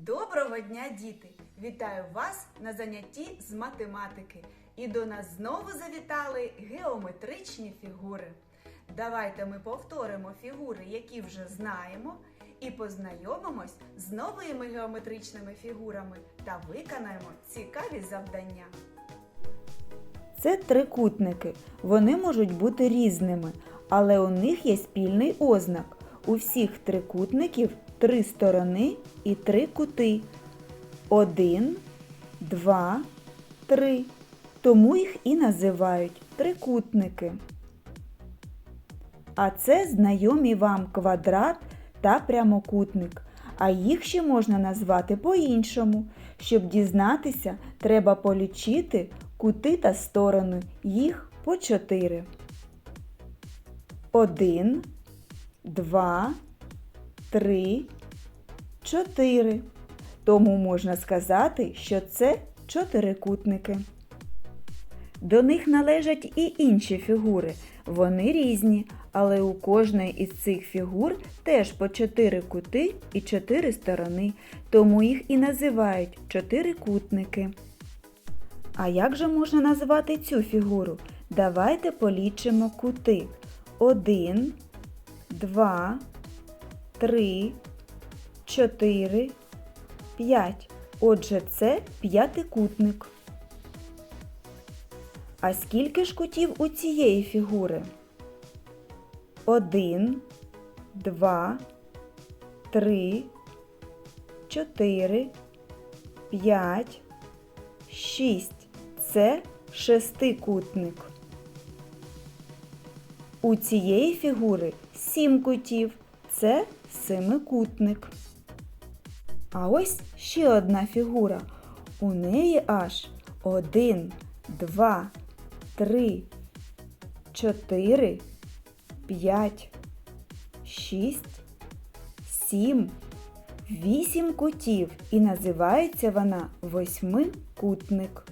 Доброго дня, діти! Вітаю вас на занятті з математики. І до нас знову завітали геометричні фігури. Давайте ми повторимо фігури, які вже знаємо, і познайомимось з новими геометричними фігурами та виконаємо цікаві завдання. Це трикутники. Вони можуть бути різними, але у них є спільний ознак. У всіх трикутників три сторони і три кути. Один, два, три. Тому їх і називають трикутники. А це знайомі вам квадрат та прямокутник. А їх ще можна назвати по-іншому. Щоб дізнатися, треба полічити кути та сторони. Їх по чотири. Один, два, три, чотири. Тому можна сказати, що це чотирикутники. До них належать і інші фігури. Вони різні, але у кожної із цих фігур теж по чотири кути і чотири сторони, тому їх і називають чотирикутники. А як же можна назвати цю фігуру? Давайте полічимо кути. Один, два, три, чотири, п'ять. Отже, це п'ятикутник. А скільки ж кутів у цієї фігури? Один, два, три, чотири, п'ять, шість. Це шестикутник. У цієї фігури сім кутів. Це семикутник. А ось ще одна фігура. У неї аж один, два, три, чотири, п'ять, шість, сім, вісім кутів. І називається вона восьмикутник.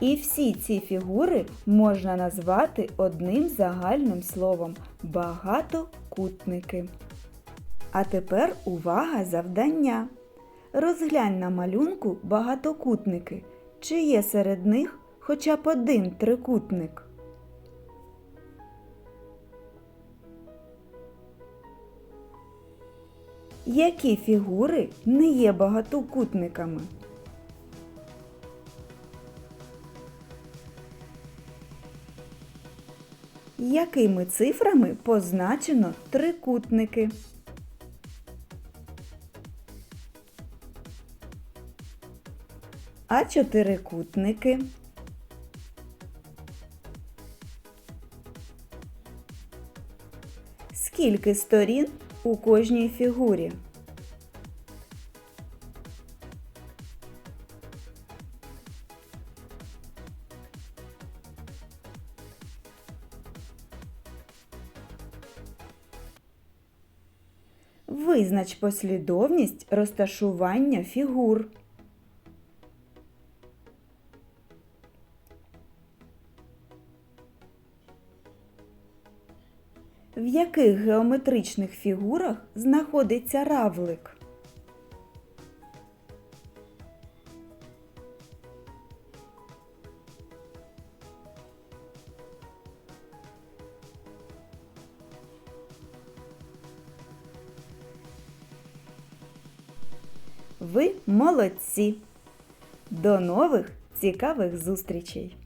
І всі ці фігури можна назвати одним загальним словом багатокутники. А тепер увага завдання. Розглянь на малюнку багатокутники. Чи є серед них хоча б один трикутник? Які фігури не є багатокутниками? Якими цифрами позначено трикутники? А чотирикутники? Скільки сторін у кожній фігурі? Визнач послідовність розташування фігур. В яких геометричних фігурах знаходиться равлик? Ви молодці! До нових цікавих зустрічей!